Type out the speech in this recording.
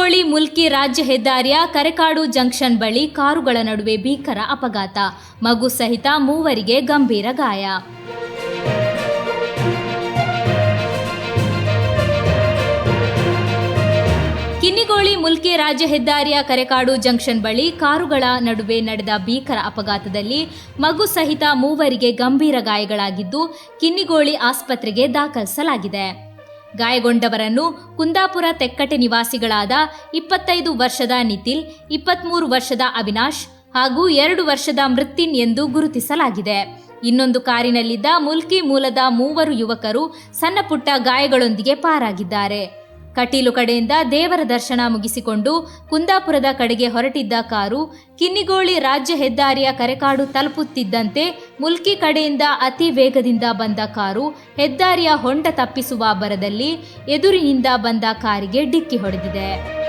ಮುಲ್ಕಿ ರಾಜ್ಯ ಹೆದ್ದಾರಿಯ ಕರೆಕಾಡು ಜಂಕ್ಷನ್ ಬಳಿ ಕಾರುಗಳ ನಡುವೆ ಭೀಕರ ಅಪಘಾತ. ಮಗು ಸಹಿತ ಮೂವರಿಗೆ ಗಂಭೀರ ಗಾಯ. ಕಿನ್ನಿಗೋಳಿ ಮುಲ್ಕಿ ರಾಜ್ಯ ಹೆದ್ದಾರಿಯ ಕರೆಕಾಡು ಜಂಕ್ಷನ್ ಬಳಿ ಕಾರುಗಳ ನಡುವೆ ನಡೆದ ಭೀಕರ ಅಪಘಾತದಲ್ಲಿ ಮಗು ಸಹಿತ ಮೂವರಿಗೆ ಗಂಭೀರ ಗಾಯಗಳಾಗಿದ್ದು ಕಿನ್ನಿಗೋಳಿ ಆಸ್ಪತ್ರೆಗೆ ದಾಖಲಿಸಲಾಗಿದೆ. ಗಾಯಗೊಂಡವರನ್ನು ಕುಂದಾಪುರ ತೆಕ್ಕಟೆ ನಿವಾಸಿಗಳಾದ ಇಪ್ಪತ್ತೈದು ವರ್ಷದ ನಿತಿಲ್ ಇಪ್ಪತ್ತ್ಮೂರು ವರ್ಷದ ಅವಿನಾಶ್ ಹಾಗೂ ಎರಡು ವರ್ಷದ ಮೃತ್ತಿನ್ ಎಂದು ಗುರುತಿಸಲಾಗಿದೆ. ಇನ್ನೊಂದು ಕಾರಿನಲ್ಲಿದ್ದ ಮುಲ್ಕಿ ಮೂಲದ ಮೂವರು ಯುವಕರು ಸಣ್ಣಪುಟ್ಟ ಗಾಯಗಳೊಂದಿಗೆ ಪಾರಾಗಿದ್ದಾರೆ. ಕಟೀಲು ಕಡೆಯಿಂದ ದೇವರ ದರ್ಶನ ಮುಗಿಸಿಕೊಂಡು ಕುಂದಾಪುರದ ಕಡೆಗೆ ಹೊರಟಿದ್ದ ಕಾರು ಕಿನ್ನಿಗೋಳಿ ರಾಜ್ಯ ಹೆದ್ದಾರಿಯ ಕರೆಕಾಡು ತಲುಪುತ್ತಿದ್ದಂತೆ ಮುಲ್ಕಿ ಕಡೆಯಿಂದ ಅತಿ ವೇಗದಿಂದ ಬಂದ ಕಾರು ಹೆದ್ದಾರಿಯ ಹೊಂಡ ತಪ್ಪಿಸುವ ಬರದಲ್ಲಿ ಎದುರಿನಿಂದ ಬಂದ ಕಾರಿಗೆ ಡಿಕ್ಕಿ ಹೊಡೆದಿದೆ.